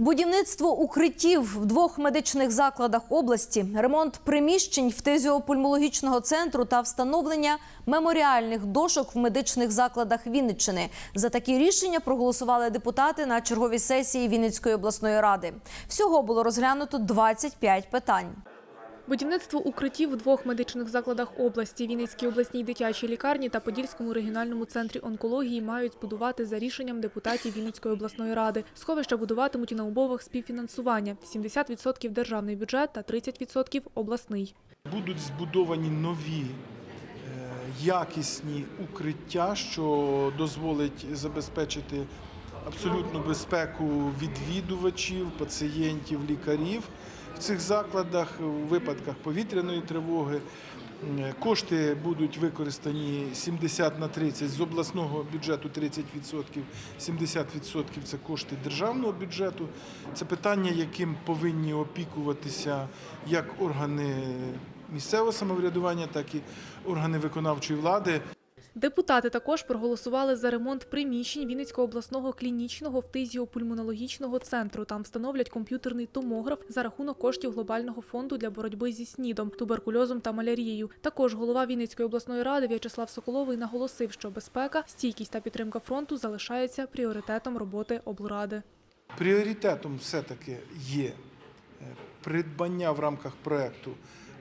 Будівництво укриттів в двох медичних закладах області, ремонт приміщень фтизіопульмологічного центру та встановлення меморіальних дошок в медичних закладах Вінниччини. За такі рішення проголосували депутати на черговій сесії Вінницької обласної ради. Всього було розглянуто 25 питань. Будівництво укриттів в двох медичних закладах області – Вінницькій обласній дитячій лікарні та Подільському регіональному центрі онкології мають збудувати за рішенням депутатів Вінницької обласної ради. Сховища будуватимуть на умовах співфінансування – 70% державний бюджет та 30% обласний. Будуть збудовані нові е, якісні укриття, що дозволить забезпечити абсолютну безпеку відвідувачів, пацієнтів, лікарів в цих закладах у випадках повітряної тривоги. Кошти будуть використані 70 на 30 з обласного бюджету 30%, 70% це кошти державного бюджету. Це питання, яким повинні опікуватися як органи місцевого самоврядування, так і органи виконавчої влади. Депутати також проголосували за ремонт приміщень Вінницького обласного клінічного фтизіопульмонологічного центру. Там встановлять комп'ютерний томограф за рахунок коштів глобального фонду для боротьби зі снідом, туберкульозом та малярією. Також голова Вінницької обласної ради В'ячеслав Соколовий наголосив, що безпека, стійкість та підтримка фронту залишаються пріоритетом роботи облради. Пріоритетом все-таки є е, придбання в рамках проекту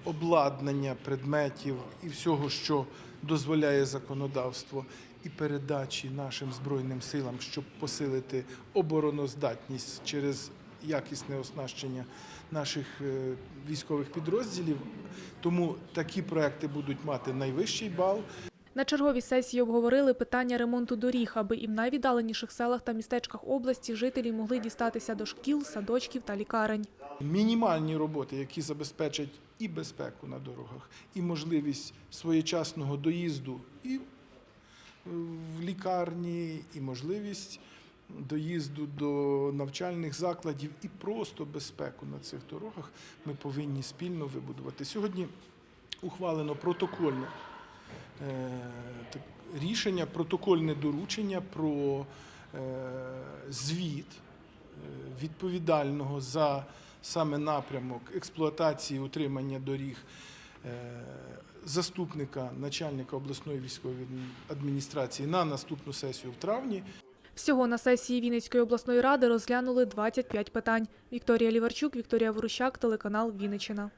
обладнання, предметів і всього, що дозволяє законодавство, і передачі нашим збройним силам, щоб посилити обороноздатність через якісне оснащення наших е, військових підрозділів. Тому такі проекти будуть мати найвищий бал. На черговій сесії обговорили питання ремонту доріг, аби і в найвіддаленіших селах та містечках області жителі могли дістатися до шкіл, садочків та лікарень. Мінімальні роботи, які забезпечать і безпеку на дорогах, і можливість своєчасного доїзду і е, в лікарні, і можливість доїзду до навчальних закладів, і просто безпеку на цих дорогах ми повинні спільно вибудувати. Сьогодні ухвалено протокольне рішення, протокольне доручення про е, звіт е, відповідального за саме напрямок експлуатації утримання доріг е, заступника начальника обласної військової адміністрації на наступну сесію в травні. Всього на сесії Вінницької обласної ради розглянули 25 питань. Вікторія Ліварчук, Вікторія Ворущак, телеканал Вінниччина.